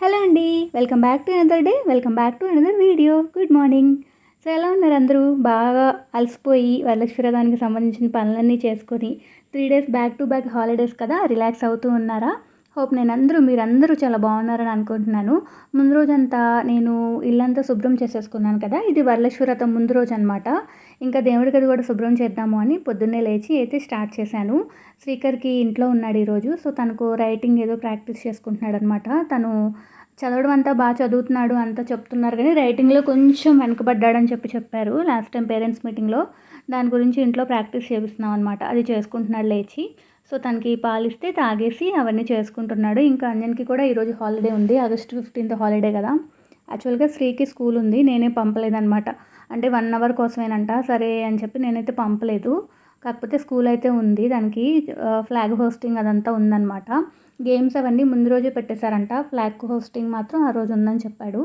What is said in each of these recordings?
Hello అండి welcome back to another day welcome back to another video. Good morning. So ఎలా ఉన్నారు అందరూ? బాగా అలసిపోయి వరలక్ష్మీరథానికి సంబంధించిన పనులన్నీ చేసుకొని three days back to back holidays కదా రిలాక్స్ అవుతూ ఉన్నారా? హోప్ నేను అందరూ మీరందరూ చాలా బాగున్నారని అనుకుంటున్నాను. ముందు రోజంతా నేను ఇల్లంతా శుభ్రం చేసేసుకున్నాను కదా ఇది వరలక్ష్మి వ్రతం ముందు రోజు అనమాట ఇంకా దేవుడి గది కూడా శుభ్రం చేద్దాము అని పొద్దున్నే లేచి అయితే స్టార్ట్ చేశాను. స్పీకర్కి ఇంట్లో ఉన్నాడు ఈరోజు. సో తనకు రైటింగ్ ఏదో ప్రాక్టీస్ చేసుకుంటున్నాడు అనమాట తను చదవడం అంతా బాగా చదువుతున్నాడు అంతా చెప్తున్నారు కానీ రైటింగ్లో కొంచెం వెనకబడ్డాడని చెప్పి చెప్పారు లాస్ట్ టైం పేరెంట్స్ మీటింగ్లో. దాని గురించి ఇంట్లో ప్రాక్టీస్ చేపిస్తున్నాం అనమాట అది చేసుకుంటున్నాడు లేచి. సో తనకి పాలిస్తే తాగేసి అవన్నీ చేసుకుంటున్నాడు. ఇంకా అంజన్కి కూడా ఈరోజు హాలిడే ఉంది. ఆగస్ట్ ఫిఫ్టీన్త్ హాలిడే కదా. యాక్చువల్గా శ్రీకి స్కూల్ ఉంది. నేనే పంపలేదనమాట అంటే వన్ అవర్ కోసమేనంట. సరే అని చెప్పి నేనైతే పంపలేదు. కాకపోతే స్కూల్ అయితే ఉంది. దానికి ఫ్లాగ్ హోస్టింగ్ అదంతా ఉందన్నమాట. గేమ్స్ అవన్నీ ముందు రోజే పెట్టేశారంట. ఫ్లాగ్ హోస్టింగ్ మాత్రం ఆ రోజు ఉందని చెప్పాడు.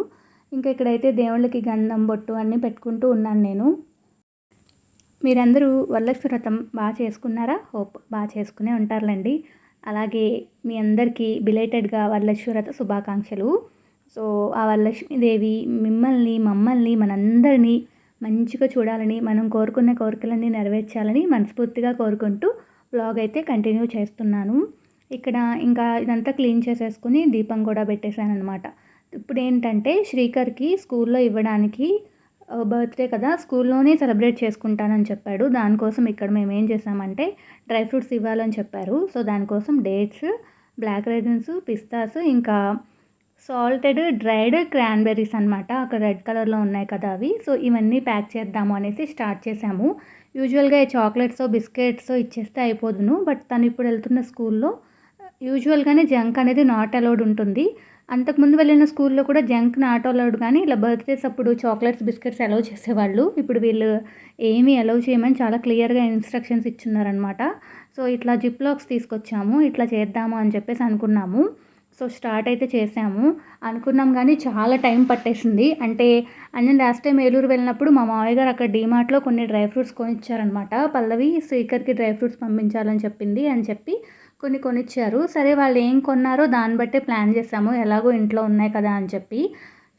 ఇంకా ఇక్కడైతే దేవుళ్ళకి గంధం బొట్టు అన్నీ పెట్టుకుంటూ ఉన్నాను నేను. మీరందరూ వరలక్ష్మి వ్రతం బాగా చేసుకున్నారా? హోప్ బాగా చేసుకునే ఉంటారులేండి. అలాగే మీ అందరికీ బిలేటెడ్గా వరలక్ష్మి వ్రత శుభాకాంక్షలు. సో ఆ వరలక్ష్మీదేవి మిమ్మల్ని మమ్మల్ని మనందరినీ మంచిగా చూడాలని మనం కోరుకున్న కోరికలన్నీ నెరవేర్చాలని మనస్ఫూర్తిగా కోరుకుంటూ బ్లాగ్ అయితే కంటిన్యూ చేస్తున్నాను. ఇక్కడ ఇంకా ఇదంతా క్లీన్ చేసేసుకుని దీపం కూడా పెట్టేశాను అనమాట ఇప్పుడు ఏంటంటే శ్రీకర్కి స్కూల్లో ఇవ్వడానికి బర్త్డే కదా స్కూల్లోనే సెలబ్రేట్ చేసుకుంటానని చెప్పాడు. దానికోసం ఇక్కడ మేము ఏం చేసామంటే డ్రై ఫ్రూట్స్ ఇవ్వాలని చెప్పారు. సో దానికోసం డేట్స్ బ్లాక్ రైజన్స్ పిస్తాస్ ఇంకా సాల్టెడ్ డ్రైడ్ క్రాన్బెర్రీస్ అనమాట అక్కడ రెడ్ కలర్లో ఉన్నాయి కదా అవి. సో ఇవన్నీ ప్యాక్ చేద్దాము అనేసి స్టార్ట్ చేసాము యూజువల్గా చాక్లెట్స్ బిస్కెట్స్ ఇచ్చేస్తే అయిపోదును. బట్ తను ఇప్పుడు వెళ్తున్న స్కూల్లో యూజువల్గానే జంక్ అనేది నాట్ అలౌడ్ ఉంటుంది. అంతకుముందు వెళ్ళిన స్కూల్లో కూడా జంక్ నాట్ అలౌడ్ కానీ ఇలా బర్త్డేస్ అప్పుడు చాక్లెట్స్ బిస్కెట్స్ అలౌ చేసేవాళ్ళు. ఇప్పుడు వీళ్ళు ఏమీ అలౌ చేయమని చాలా క్లియర్గా ఇన్స్ట్రక్షన్స్ ఇచ్చున్నారనమాట సో ఇట్లా జిప్ లాక్స్ తీసుకొచ్చాము. ఇట్లా చేద్దాము అని చెప్పేసి అనుకున్నాము. సో స్టార్ట్ అయితే చేసాము. అనుకున్నాం కానీ చాలా టైం పట్టేసింది. అంటే అంజన్ లాస్ట్ టైం ఏలూరు వెళ్ళినప్పుడు మా మామయ్య గారు అక్కడ డీమార్ట్లో కొన్ని డ్రై ఫ్రూట్స్ కొనిచ్చారనమాట పల్లవి స్పీకర్కి డ్రై ఫ్రూట్స్ పంపించాలని చెప్పింది అని చెప్పి కొన్ని కొనిచ్చారు. సరే వాళ్ళు ఏం కొన్నారో దాన్ని బట్టే ప్లాన్ చేసాము. ఎలాగో ఇంట్లో ఉన్నాయి కదా అని చెప్పి.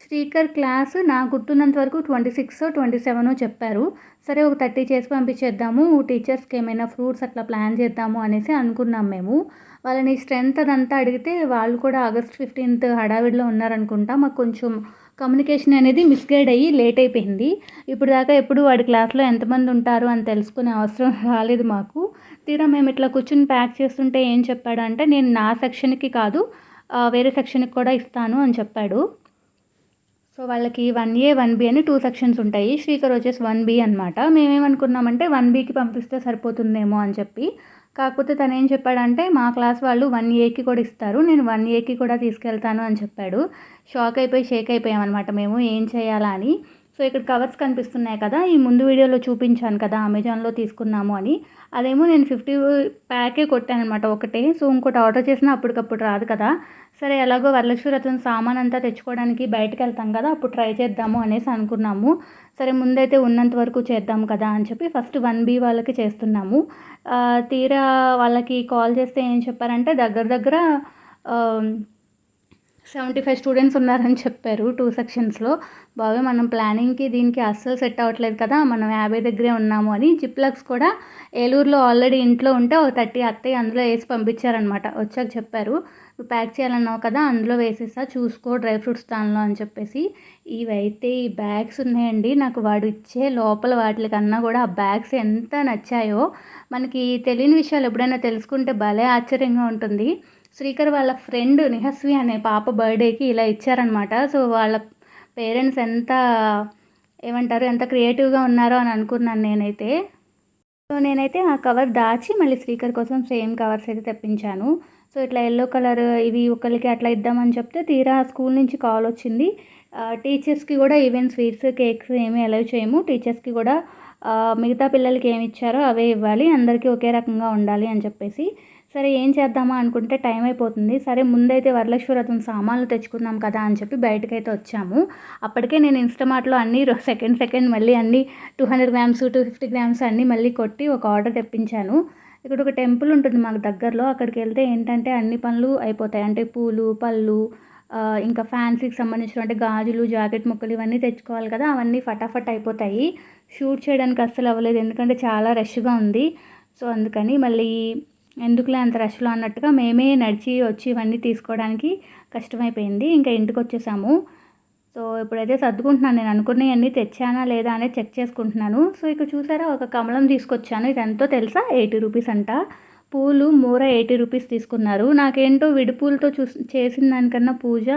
స్పీకర్ క్లాస్ నా గుర్తున్నంత వరకు ట్వంటీ సిక్స్ ట్వంటీ సెవెన్ చెప్పారు. సరే ఒక థర్టీ చేసి పంపించేద్దాము. టీచర్స్కి ఏమైనా ఫ్రూట్స్ అట్లా ప్లాన్ చేద్దాము అనేసి అనుకున్నాం మేము. వాళ్ళని స్ట్రెంత్ అదంతా అడిగితే వాళ్ళు కూడా ఆగస్ట్ ఫిఫ్టీన్త్ హడావిడిలో ఉన్నారనుకుంటా. మాకు కొంచెం కమ్యూనికేషన్ అనేది మిస్గైడ్ అయ్యి లేట్ అయిపోయింది. ఇప్పుడు దాకా ఎప్పుడు వాడి క్లాస్లో ఎంతమంది ఉంటారు అని తెలుసుకునే అవసరం రాలేదు మాకు. తీరా మేము ఇట్లా కూర్చుని ప్యాక్ చేస్తుంటే ఏం చెప్పాడు అంటే నేను నా సెక్షన్కి కాదు వేరే సెక్షన్కి కూడా ఇస్తాను అని చెప్పాడు. సో వాళ్ళకి వన్ ఏ వన్ బి అని టూ సెక్షన్స్ ఉంటాయి. శ్రీకర్ వచ్చేసి వన్ బి అనమాట మేమేమనుకున్నామంటే వన్ బీకి పంపిస్తే సరిపోతుందేమో అని చెప్పి కాకపోతే తను ఏం చెప్పాడంటే మా క్లాస్ వాళ్ళు వన్ ఏకి కూడా ఇస్తారు నేను వన్ ఏకి కూడా తీసుకెళ్తాను అని చెప్పాడు. షాక్ అయిపోయి షేక్ అయిపోయామన్నమాట మేము ఏం చేయాలా అని. సో ఇక్కడ కవర్స్ కనిపిస్తున్నాయి కదా ఈ ముందు వీడియోలో చూపించాను కదా అమెజాన్లో తీసుకున్నాము అని. అదేమో నేను ఫిఫ్టీ ప్యాకే కొట్టానమాట అనమాట ఒకటే. సో ఇంకోటి ఆర్డర్ చేసినా అప్పటికప్పుడు రాదు కదా. సరే ఎలాగో వరలక్ష్మి రథం సామాన్ అంతా తెచ్చుకోవడానికి బయటకు వెళ్తాం కదా అప్పుడు ట్రై చేద్దాము అనేసి అనుకున్నాము. సరే ముందైతే ఉన్నంత వరకు చేద్దాం కదా అని చెప్పి ఫస్ట్ వన్ బీ వాళ్ళకి చేస్తున్నాము. తీరా వాళ్ళకి కాల్ చేస్తే ఏం చెప్పారంటే దగ్గర దగ్గర సెవెంటీ ఫైవ్ స్టూడెంట్స్ ఉన్నారని చెప్పారు టూ సెక్షన్స్లో. బాగా మనం ప్లానింగ్కి దీనికి అస్సలు సెట్ అవ్వట్లేదు కదా మనం యాభై దగ్గరే ఉన్నాము అని జిప్లక్స్ కూడా ఏలూరులో ఆల్రెడీ ఇంట్లో ఉంటే ఒక థర్టీ అత్తయ్య అందులో వేసి పంపించారనమాట వచ్చాక చెప్పారు ప్యాక్ చేయాలన్నావు కదా అందులో వేసేసా చూసుకో డ్రై ఫ్రూట్స్ దానిలో అని చెప్పేసి. ఇవైతే ఈ బ్యాగ్స్ ఉన్నాయండి. నాకు వాడు ఇచ్చే లోపల వాటి కన్నా కూడా ఆ బ్యాగ్స్ ఎంత నచ్చాయో మనకి తెలియని విషయాలు ఎప్పుడైనా తెలుసుకుంటే భలే ఆశ్చర్యంగా ఉంటుంది. శ్రీకర్ వాళ్ళ ఫ్రెండ్ నిహస్వి అనే పాప బర్త్డేకి ఇలా ఇచ్చారనమాట సో వాళ్ళ పేరెంట్స్ ఎంత ఏమంటారు ఎంత క్రియేటివ్గా ఉన్నారో అని అనుకున్నాను నేనైతే. సో నేనైతే ఆ కవర్ దాచి మళ్ళీ శ్రీకర్ కోసం సేమ్ కవర్స్ అయితే తెప్పించాను. సో ఇట్లా ఎల్లో కలర్ ఇవి ఒకరికి అట్లా ఇద్దామని చెప్తే తీరా స్కూల్ నుంచి కాల్ వచ్చింది. టీచర్స్కి కూడా ఈవెన్ స్వీట్స్ కేక్స్ ఏమీ అలౌ చేయము. టీచర్స్కి కూడా మిగతా పిల్లలకి ఏమి ఇచ్చారో అవే ఇవ్వాలి. అందరికీ ఒకే రకంగా ఉండాలి అని చెప్పేసి. సరే ఏం చేద్దామా అనుకుంటే టైం అయిపోతుంది. సరే ముందైతే వరలక్ష్మి వ్రతం సామాన్లు తెచ్చుకుందాం కదా అని చెప్పి బయటకైతే వచ్చాము. అప్పటికే నేను ఇన్స్టమార్ట్లో అన్ని సెకండ్ సెకండ్ మళ్ళీ అన్ని two hundred grams two fifty grams అన్నీ మళ్ళీ కొట్టి ఒక ఆర్డర్ తెప్పించాను. ఇక్కడ ఒక టెంపుల్ ఉంటుంది మాకు దగ్గరలో. అక్కడికి వెళ్తే ఏంటంటే అన్ని పనులు అయిపోతాయి. అంటే పూలు పళ్ళు ఇంకా ఫ్యాన్సీకి సంబంధించిన అంటే గాజులు జాకెట్ ముక్కలు ఇవన్నీ తెచ్చుకోవాలి కదా. అవన్నీ ఫటాఫట్ అయిపోతాయి. షూట్ చేయడానికి అస్సలు అవ్వలేదు. ఎందుకంటే చాలా రష్గా ఉంది. సో అందుకని మళ్ళీ ఎందుకులే అంత రష్లో అన్నట్టుగా మేమే నడిచి వచ్చి ఇవన్నీ తీసుకోవడానికి కష్టమైపోయింది. ఇంకా ఇంటికి వచ్చేసాము సో ఇప్పుడైతే సర్దుకుంటున్నాను. నేను అనుకున్నవన్నీ తెచ్చానా లేదా అనేది చెక్ చేసుకుంటున్నాను. సో ఇక చూసారా ఒక కమలం తీసుకొచ్చాను. ఇది ఎంతో తెలుసా? ఎయిటీ రూపీస్ అంట. పూలు మూర ఎయిటీ రూపీస్ తీసుకున్నారు. నాకేంటో విడిపూలతో చూ చేసిన దానికన్నా పూజ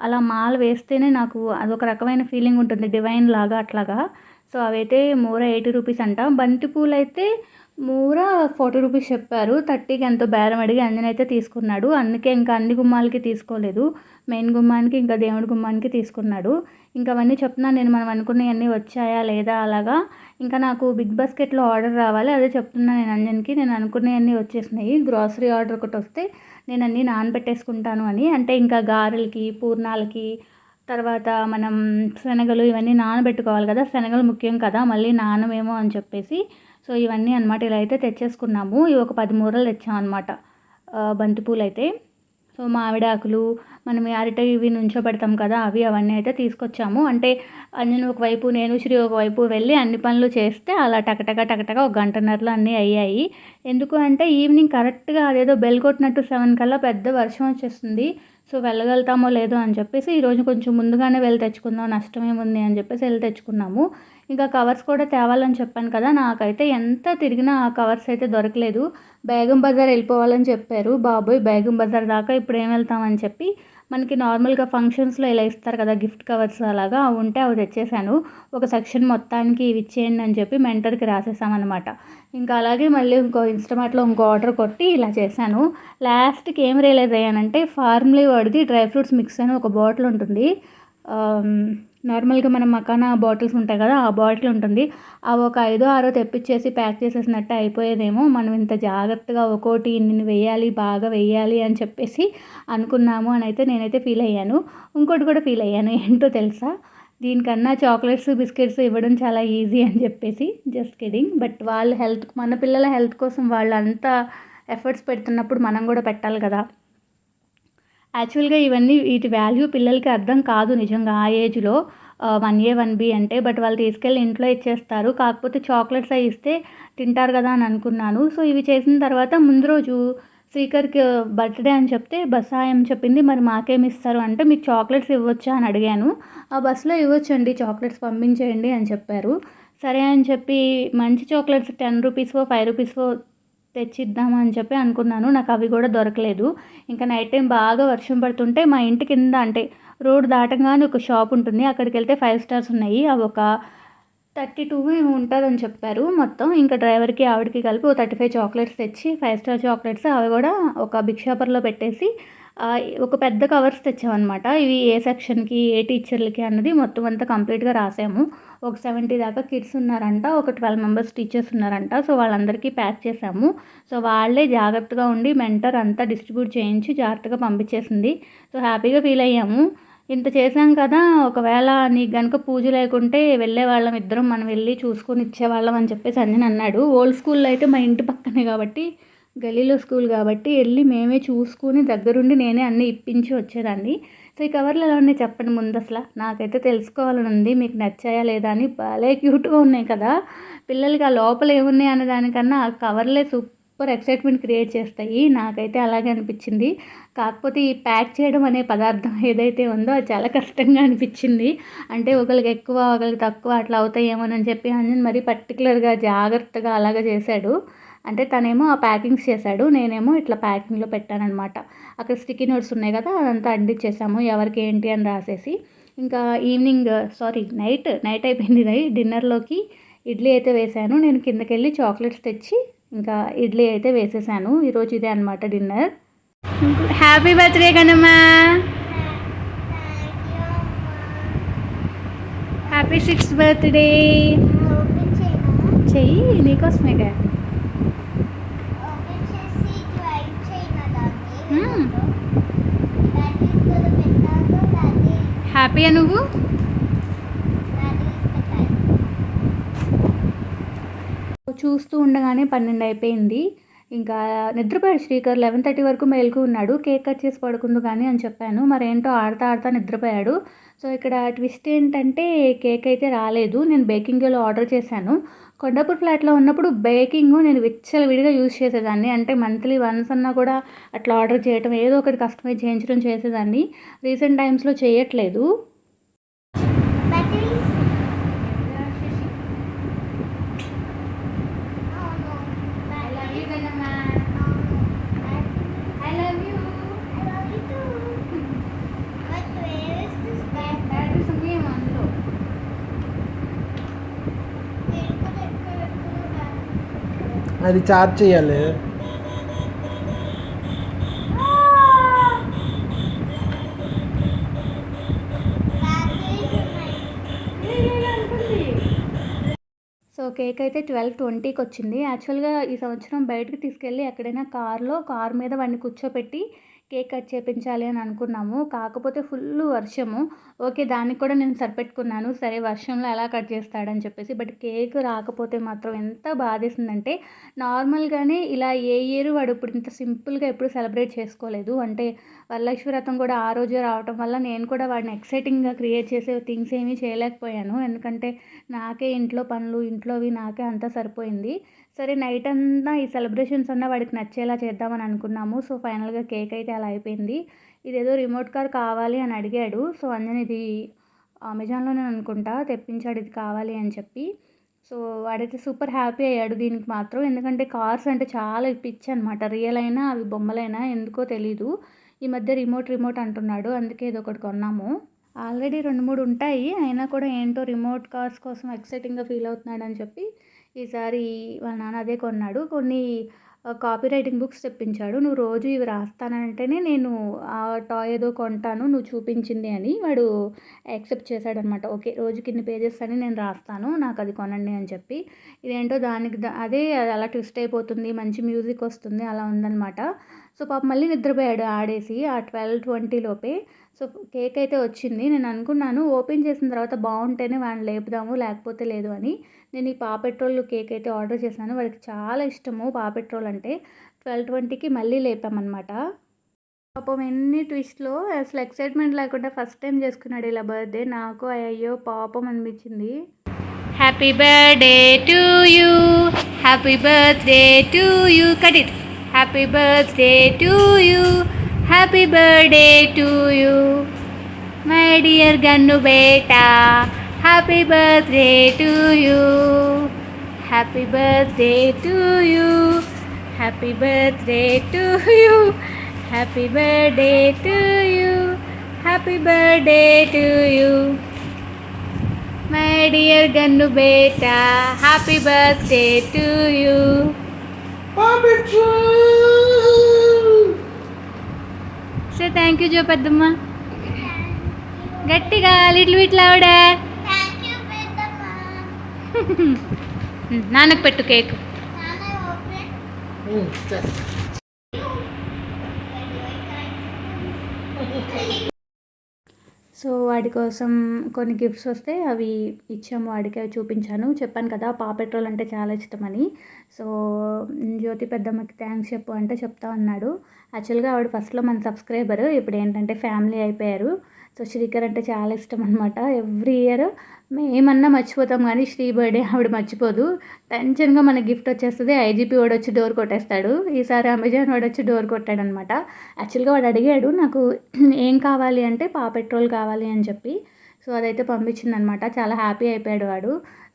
అలా మాల వేస్తేనే నాకు అదొక రకమైన ఫీలింగ్ ఉంటుంది. డివైన్ లాగా అట్లాగా. సో అవైతే మూర ఎయిటీ రూపీస్ అంట. బంతి పూలు అయితే మూర ఫార్టీ రూపీస్ చెప్పారు. థర్టీకి ఎంతో బేరం అడిగి అంజన్ అయితే తీసుకున్నాడు. అందుకే ఇంకా అన్ని గుమ్మాలకి తీసుకోలేదు. మెయిన్ గుమ్మానికి ఇంకా దేవుడి గుమ్మానికి తీసుకున్నాడు. ఇంకా అవన్నీ చెప్తున్నాను. నేను మనం అనుకున్నవన్నీ వచ్చాయా లేదా అలాగా. ఇంకా నాకు బిగ్ బాస్కెట్లో ఆర్డర్ రావాలి. అదే చెప్తున్నాను నేను అంజన్కి. నేను అనుకున్నవన్నీ వచ్చేసినాయి. గ్రాసరీ ఆర్డర్ ఒకటి వస్తే నేను అన్నీ నానబెట్టేసుకుంటాను అని. అంటే ఇంకా గారెలకి పూర్ణాలకి తర్వాత మనం శనగలు ఇవన్నీ నానబెట్టుకోవాలి కదా. శనగలు ముఖ్యం కదా. మళ్ళీ నానమేమో అని చెప్పేసి సో ఇవన్నీ అనమాట ఇలా అయితే తెచ్చేసుకున్నాము. ఇవి ఒక పది మూరలు తెచ్చామన్నమాట బంతిపూలు అయితే. సో మామిడాకులు మనం అరిట ఇవి నుంచో పెడతాం కదా అవి అవన్నీ అయితే తీసుకొచ్చాము. అంటే నేను ఒకవైపు నేను శ్రీ ఒకవైపు వెళ్ళి అన్ని పనులు చేస్తే అలా టకటక టకటక ఒక గంటన్నరలో అన్నీ అయ్యాయి. ఎందుకు అంటే ఈవినింగ్ కరెక్ట్గా అదేదో బెల్ కొట్టినట్టు సెవెన్ కల్లా పెద్ద వర్షం వచ్చేస్తుంది. సో వెళ్ళగలుగుతామో లేదో అని చెప్పేసి ఈరోజు కొంచెం ముందుగానే వెళ్ళి తెచ్చుకుందాం నష్టమేముంది అని చెప్పేసి వెళ్ళి తెచ్చుకున్నాము. ఇంకా కవర్స్ కూడా తేవాలని చెప్పాను కదా నాకైతే ఎంత తిరిగినా ఆ కవర్స్ అయితే దొరకలేదు. బేగం బజార్ వెళ్ళిపోవాలని చెప్పారు. బాబోయ్ బేగం బజార్ దాకా ఇప్పుడు ఏం వెళ్తామని చెప్పి మనకి నార్మల్గా ఫంక్షన్స్లో ఇలా ఇస్తారు కదా గిఫ్ట్ కవర్స్ అలాగా అవి ఉంటే అవి తెచ్చేసాను ఒక సెక్షన్ మొత్తానికి ఇవి ఇచ్చేయండి అని చెప్పి మెంటర్కి రాసేసామన్నమాట. ఇంకా అలాగే మళ్ళీ ఇంకో ఇన్స్టమాట్లో ఇంకో ఆర్డర్ కొట్టి ఇలా చేశాను. లాస్ట్కి ఏం రియలైజ్ అయ్యానంటే ఫార్మ్లీ వాడిది డ్రై ఫ్రూట్స్ మిక్స్ అని ఒక బాటిల్ ఉంటుంది. నార్మల్గా మనం మకానా బాటిల్స్ ఉంటాయి కదా ఆ బాటిల్ ఉంటుంది. అవి ఒక ఐదో ఆరో తెప్పించేసి ప్యాక్ చేసేసినట్టు అయిపోయేదేమో. మనం ఇంత జాగ్రత్తగా ఒక్కోటి ఇన్ని వేయాలి బాగా వేయాలి అని చెప్పేసి అనుకున్నాము అని అయితే నేనైతే ఫీల్ అయ్యాను. ఇంకోటి కూడా ఫీల్ అయ్యాను. ఏంటో తెలుసా? దీనికన్నా చాక్లెట్స్ బిస్కెట్స్ ఇవ్వడం చాలా ఈజీ అని చెప్పేసి. జస్ట్ కిడింగ్ బట్ వాళ్ళ హెల్త్ మన పిల్లల హెల్త్ కోసం వాళ్ళు అంతా ఎఫర్ట్స్ పెడుతున్నప్పుడు మనం కూడా పెట్టాలి కదా. యాక్చువల్గా ఇవన్నీ వీటి వాల్యూ పిల్లలకి అర్థం కాదు నిజంగా. ఆ ఏజ్లో వన్ ఏ వన్ బి అంటే బట్ వాళ్ళు తీసుకెళ్ళి ఇంట్లో ఇచ్చేస్తారు. కాకపోతే చాక్లెట్స్ అవి ఇస్తే తింటారు కదా అని అనుకున్నాను. సో ఇవి చేసిన తర్వాత ముందు రోజు స్పీకర్కి బర్త్డే అని చెప్తే బసాయం చెప్పింది. మరి మాకేమి ఇస్తారు? అంటే మీకు చాక్లెట్స్ ఇవ్వచ్చా? అని అడిగాను. ఆ బస్సులో ఇవ్వచ్చండి. చాక్లెట్స్ పంపించేయండి అని చెప్పారు. సరే అని చెప్పి మంచి చాక్లెట్స్ టెన్ రూపీస్వో ఫైవ్ రూపీస్వో తెచ్చిద్దామని చెప్పి అనుకున్నాను. నాకు అవి కూడా దొరకలేదు. ఇంకా నైట్ టైం బాగా వర్షం పడుతుంటే మా ఇంటి కింద అంటే రోడ్ దాటంగానే ఒక షాప్ ఉంటుంది. అక్కడికి వెళ్తే ఫైవ్ స్టార్స్ ఉన్నాయి. అవి ఒక థర్టీ టూ ఏమో ఉంటుందని చెప్పారు మొత్తం. ఇంకా డ్రైవర్కి ఆవిడకి కలిపి ఒక థర్టీ ఫైవ్ చాక్లెట్స్ తెచ్చి ఫైవ్ స్టార్ చాక్లెట్స్ అవి కూడా ఒక బిగ్ షాపర్లో పెట్టేసి ఒక పెద్ద కవర్స్ తెచ్చామన్నమాట. ఇవి ఏ సెక్షన్కి ఏ టీచర్లకి అన్నది మొత్తం అంతా కంప్లీట్గా రాసాము. ఒక సెవెంటీ దాకా కిడ్స్ ఉన్నారంట ఒక ట్వెల్వ్ మెంబర్స్ టీచర్స్ ఉన్నారంట. సో వాళ్ళందరికీ ప్యాక్ చేసాము. సో వాళ్ళే జాగ్రత్తగా ఉండి మెంటర్ అంతా డిస్ట్రిబ్యూట్ చేయించి జాగ్రత్తగా పంపించేసింది. సో హ్యాపీగా ఫీల్ అయ్యాము. ఇంత చేసాం కదా ఒకవేళ నీకు కనుక పూజ లేకుంటే వెళ్ళే వాళ్ళం ఇద్దరం మనం వెళ్ళి చూసుకొని ఇచ్చేవాళ్ళం అని చెప్పేసి అంజన్ అన్నాడు ఓల్డ్ స్కూల్లో అయితే మా ఇంటి పక్కనే కాబట్టి గలీలో స్కూల్ కాబట్టి వెళ్ళి మేమే చూసుకుని దగ్గరుండి నేనే అన్నీ ఇప్పించి వచ్చేదాన్ని. సో ఈ కవర్లు ఎలా ఉన్నాయి చెప్పండి ముందు అసలు నాకైతే తెలుసుకోవాలని ఉంది మీకు నచ్చాయా లేదా అని భలే క్యూట్గా ఉన్నాయి కదా. పిల్లలకి ఆ లోపల ఏమున్నాయి అనే దానికన్నా ఆ కవర్లే సూపర్ ఎక్సైట్మెంట్ క్రియేట్ చేస్తాయి. నాకైతే అలాగే అనిపించింది. కాకపోతే ఈ ప్యాక్ చేయడం అనే పదార్థం ఏదైతే ఉందో అది చాలా కష్టంగా అనిపించింది. అంటే ఒకరికి ఎక్కువ ఒకరికి తక్కువ అట్లా అవుతాయేమోనని చెప్పి అంజన్ మరీ పర్టికులర్గా జాగ్రత్తగా అలాగే చేశాడు. అంటే తనేమో ఆ ప్యాకింగ్స్ చేశాడు నేనేమో ఇట్లా ప్యాకింగ్లో పెట్టానమాట అక్కడ స్టిక్కీ నోట్స్ ఉన్నాయి కదా అదంతా అంటించేసాము ఎవరికి ఏంటి అని రాసేసి. ఇంకా ఈవినింగ్ సారీ నైట్ నైట్ అయిపోయింది డిన్నర్లోకి ఇడ్లీ అయితే వేశాను నేను కిందకి వెళ్ళి చాక్లెట్స్ తెచ్చి ఇంకా ఇడ్లీ అయితే వేసేసాను. ఈరోజు ఇదే అనమాట dinner. Happy birthday కనమ్మా! Happy sixth birthday! చెయ్యి నీకోసమేగా. హ్యాపీయా నువ్వు? చూస్తూ ఉండగానే పన్నెండు అయిపోయింది. ఇంకా నిద్రపోయాడు శ్రీకర్. లెవెన్ థర్టీ వరకు మేలుకు ఉన్నాడు. కేక్ కట్ చేసి పడుకుందు కానీ అని చెప్పాను. మరేంటో ఆడతా ఆడతా నిద్రపోయాడు. సో ఇక్కడ ట్విస్ట్ ఏంటంటే కేక్ అయితే రాలేదు. నేను బేకింగ్ బేకింగ్లో ఆర్డర్ చేశాను. కొండాపూర్ ఫ్లాట్లో ఉన్నప్పుడు బేకింగ్ నేను విచ్చలవిడిగా యూజ్ చేసేదాన్ని. అంటే మంత్లీ వన్స్ అన్నా కూడా అట్లా ఆర్డర్ చేయటం ఏదో ఒకటి కస్టమైజ్ చేయించడం చేసేదాన్ని. రీసెంట్ టైమ్స్లో చేయట్లేదు. అది ఛార్జ్ చేయాలి. సో కేక్ అయితే ట్వెల్వ్ ట్వంటీకి వచ్చింది. యాక్చువల్గా ఈ సంవత్సరం బయటకు తీసుకెళ్ళి ఎక్కడైనా కార్లో కార్ మీద వాడిని కూర్చోపెట్టి కేక్ కట్ చేపించాలి అని అనుకున్నాము. కాకపోతే ఫుల్ వర్షము. ఓకే దానికి కూడా నేను సరిపెట్టుకున్నాను. సరే వర్షంలో ఎలా కట్ చేస్తాడని చెప్పేసి. బట్ కేక్ రాకపోతే మాత్రం ఎంత బాధేసిందంటే నార్మల్గానే ఇలా ఏ ఇయర్ వాడు ఇప్పుడు ఇంత సింపుల్గా ఎప్పుడు సెలబ్రేట్ చేసుకోలేదు. అంటే వరలక్ష్మి వ్రతం కూడా ఆ రోజే రావటం వల్ల నేను కూడా వాడిని ఎక్సైటింగ్గా క్రియేట్ చేసే థింగ్స్ ఏమీ చేయలేకపోయాను. ఎందుకంటే నాకే ఇంట్లో పనులు ఇంట్లోవి నాకే అంతా సరిపోయింది. సరే నైట్ అంతా ఈ సెలబ్రేషన్స్ అన్న వాడికి నచ్చేలా చేద్దామని అనుకున్నాము. సో ఫైనల్గా కేక్ అయితే అలా అయిపోయింది. ఇదేదో రిమోట్ కార్ కావాలి అని అడిగాడు. సో అంజన్ ఇది అమెజాన్లోనే అనుకుంటా తెప్పించాడు ఇది కావాలి అని చెప్పి. సో వాడైతే సూపర్ హ్యాపీ అయ్యాడు దీనికి మాత్రం. ఎందుకంటే కార్స్ అంటే చాలా పిచ్చి అనమాట రియల్ అయినా అవి బొమ్మలైనా ఎందుకో తెలీదు. ఈ మధ్య రిమోట్ రిమోట్ అంటున్నాడు. అందుకే ఇది ఒకటి కొన్నాము. ఆల్రెడీ రెండు మూడు ఉంటాయి. అయినా కూడా ఏంటో రిమోట్ కార్స్ కోసం ఎక్సైటింగ్గా ఫీల్ అవుతున్నాడు అని చెప్పి ఈసారి వాళ్ళ నాన్న అదే కొన్నాడు. కొన్ని కాపీ రైటింగ్ బుక్స్ తెప్పించాడు. నువ్వు రోజు ఇవి రాస్తానంటేనే నేను ఆ టాయ్ ఏదో కొంటాను నువ్వు చూపించింది అని వాడు యాక్సెప్ట్ చేశాడనమాట. ఓకే రోజుకి ఇన్ని పేజెస్ అని నేను రాస్తాను నాకు అది కొనండి అని చెప్పి. ఇదేంటో దానికి అదే అది అలా ట్విస్ట్ అయిపోతుంది మంచి మ్యూజిక్ వస్తుంది అలా ఉందనమాట. సో పాప మళ్ళీ నిద్రపోయాడు ఆడేసి ఆ ట్వెల్వ్ ట్వంటీ లోపే. సో కేక్ అయితే వచ్చింది. నేను అనుకున్నాను ఓపెన్ చేసిన తర్వాత బాగుంటేనే వాడిని లేపుదాము లేకపోతే లేదు అని. నేను ఈ పాపెట్రోల్ కేక్ అయితే ఆర్డర్ చేశాను. వాడికి చాలా ఇష్టము పాపెట్రోల్ అంటే. ట్వెల్వ్ ట్వంటీకి మళ్ళీ లేపామన్నమాట. పాపం ఎన్ని ట్విస్ట్లో అసలు ఎక్సైట్మెంట్ లేకుండా ఫస్ట్ టైం చేసుకున్నాడు ఇలా బర్త్డే. నాకు అయ్యో పాపం అనిపించింది. Happy birthday to you. Happy birthday to you. Cut it happy birthday to you. Happy birthday to you my dear Gannu beta happy birthday to you happy birthday to you happy birthday to you happy birthday to you happy birthday to you my dear Gannu beta happy birthday to you so thank you పెద్దమ్మ గట్టిగా little you, పెద్దమ్మ. నాన్నకు పెట్టు cake నాన్న open. So వాడి కోసం కొన్ని gifts వస్తే అవి ఇచ్చాము వాడికి అవి చూపించాను. చెప్పాను కదా పా పెట్రోల్ అంటే చాలా ఇష్టమని. సో జ్యోతి పెద్దమ్మకి థ్యాంక్స్ చెప్పు అంటే చెప్తా ఉన్నాడు యాక్చువల్గా ఆవిడ ఫస్ట్లో మన సబ్స్క్రైబర్ ఇప్పుడు ఏంటంటే ఫ్యామిలీ అయిపోయారు. సో శ్రీకర్ అంటే చాలా ఇష్టం అనమాట ఎవ్రీ ఇయర్ మేమన్నా మర్చిపోతాం కానీ శ్రీ బర్త్డే ఆవిడ మర్చిపోదు. టెన్షన్గా మన గిఫ్ట్ వచ్చేస్తుంది. ఐజీపీ వాడు వచ్చి డోర్ కొట్టేస్తాడు. ఈసారి అమెజాన్ వాడు వచ్చి డోర్ కొట్టాడనమాట యాక్చువల్గా వాడు అడిగాడు నాకు ఏం కావాలి అంటే పా పెట్రోల్ కావాలి అని చెప్పి. సో అదైతే పంపించిందనమాట చాలా హ్యాపీ అయిపోయాడు వాడు.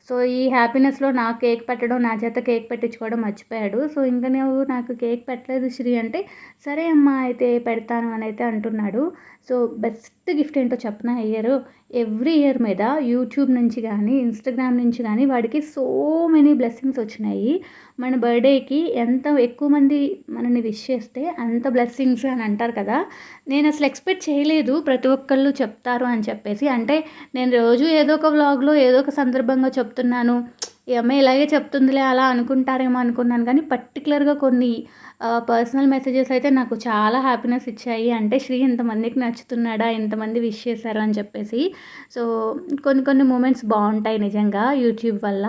సో ఈ హ్యాపీనెస్లో నా కేక్ పెట్టడం నా చేత కేక్ పెట్టించుకోవడం మర్చిపోయాడు. సో ఇంకా నువ్వు నాకు కేక్ పెట్టలేదు శ్రీ అంటే సరే అమ్మా అయితే పెడతాను అని అయితే అంటున్నాడు. సో బెస్ట్ గిఫ్ట్ ఏంటో చెప్పిన ఇయర్ ఎవ్రీ ఇయర్ మీద యూట్యూబ్ నుంచి కానీ ఇన్స్టాగ్రామ్ నుంచి కానీ వాడికి సో మెనీ బ్లెస్సింగ్స్ వచ్చినాయి. మన బర్త్డేకి ఎంత ఎక్కువ మంది మనని విష్ చేస్తే అంత బ్లెస్సింగ్స్ అని అంటారు కదా. నేను అసలు ఎక్స్పెక్ట్ చేయలేదు ప్రతి ఒక్కళ్ళు చెప్తారు అని చెప్పేసి. అంటే నేను రోజు ఏదో ఒక వ్లాగ్లో ఏదో ఒక సందర్భంగా చెప్తున్నాను. ఈ అమ్మాయి ఇలాగే చెప్తుందిలే అలా అనుకుంటారేమో అనుకున్నాను. కానీ పర్టికులర్గా కొన్ని పర్సనల్ మెసేజెస్ అయితే నాకు చాలా హ్యాపీనెస్ ఇచ్చాయి. అంటే శ్రీ ఇంతమందికి నచ్చుతున్నాడా ఇంతమంది విష్ చేశారు అని చెప్పేసి. సో కొన్ని కొన్ని మూమెంట్స్ బాగుంటాయి నిజంగా యూట్యూబ్ వల్ల.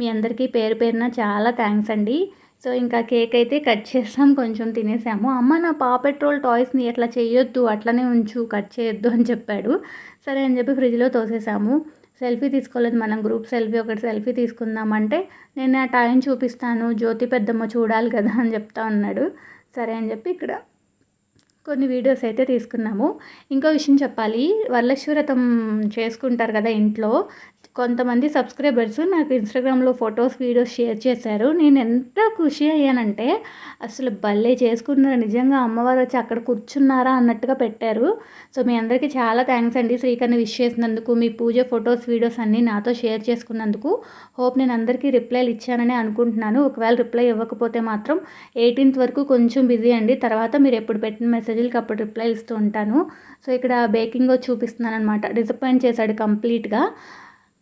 మీ అందరికీ పేరు పేరున చాలా థ్యాంక్స్ అండి. సో ఇంకా కేక్ అయితే కట్ చేసాం కొంచెం తినేసాము. అమ్మ నా పా పెట్రోల్ టాయ్స్ని అట్లా చేయొద్దు అట్లనే ఉంచు కట్ చేయొద్దు అని చెప్పాడు. సరే అని చెప్పి ఫ్రిడ్జ్లో తోసేసాము. సెల్ఫీ తీసుకోలేదు. మనం గ్రూప్ సెల్ఫీ ఒకటి సెల్ఫీ తీసుకుందామంటే నేను ఆ టైం చూపిస్తాను. జ్యోతి పెద్దమ్మ చూడాలి కదా అని చెప్తా ఉన్నాడు. సరే అని చెప్పి ఇక్కడ కొన్ని వీడియోస్ అయితే తీసుకున్నాము. ఇంకో విషయం చెప్పాలి. వరలక్ష్మి వ్రతం చేసుకుంటారు కదా ఇంట్లో. కొంతమంది సబ్స్క్రైబర్స్ నాకు ఇన్స్టాగ్రామ్లో ఫొటోస్ వీడియోస్ షేర్ చేశారు. నేను ఎంత ఖుషి అయ్యానంటే అసలు భలే చేసుకున్నారు. నిజంగా అమ్మవారు వచ్చి అక్కడ కూర్చున్నారా అన్నట్టుగా పెట్టారు. సో మీ అందరికీ చాలా థ్యాంక్స్ అండి. శ్రీకర్ని విష్ చేసినందుకు మీ పూజ ఫొటోస్ వీడియోస్ అన్నీ నాతో షేర్ చేసుకున్నందుకు. హోప్ నేను అందరికీ రిప్లైలు ఇచ్చానని అనుకుంటున్నాను. ఒకవేళ రిప్లై ఇవ్వకపోతే మాత్రం ఎయిటీన్త్ వరకు కొంచెం బిజీ అండి. తర్వాత మీరు ఎప్పుడు పెట్టిన మెసేజ్లకి అప్పుడు రిప్లై ఇస్తూ ఉంటాను. సో ఇక్కడ బేకింగ్ చూపిస్తున్నాను అనమాట డిసప్పాయింట్ చేశాడు కంప్లీట్గా.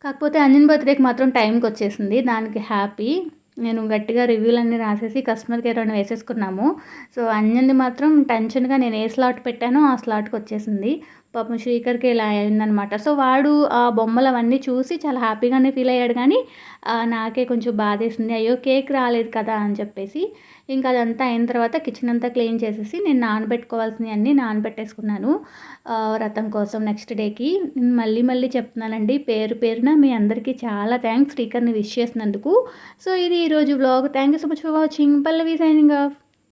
కాకపోతే అంజన్ బర్త్డేకి మాత్రం టైంకి వచ్చేసింది. దానికి హ్యాపీ. నేను గట్టిగా రివ్యూలు అన్నీ రాసేసి కస్టమర్ కేర్ అని వేసేసుకున్నాము. సో అంజన్ది మాత్రం టెన్షన్గా నేను ఏ స్లాట్ పెట్టానో ఆ స్లాట్కి వచ్చేసింది. పాపం శ్రీకర్కి ఇలా అయిందనమాట. సో వాడు ఆ బొమ్మలు అవన్నీ చూసి చాలా హ్యాపీగానే ఫీల్ అయ్యాడు. కానీ నాకే కొంచెం బాధేసింది. అయ్యో కేక్ రాలేదు కదా అని చెప్పేసి ఇంకా అదంతా అయిన తర్వాత కిచెన్ అంతా క్లీన్ చేసేసి నేను నానబెట్టుకోవాల్సినవి అన్నీ నానబెట్టేసుకున్నాను. రథం వ్రతం కోసం నెక్స్ట్ డేకి. నేను మళ్ళీ మళ్ళీ చెప్తున్నానండి పేరు పేరున మీ అందరికీ చాలా థ్యాంక్స్. శ్రీకర్ని విష్ చేసినందుకు. సో ఇది ఈరోజు vlog. Thank you so much for watching. Pallavi signing off.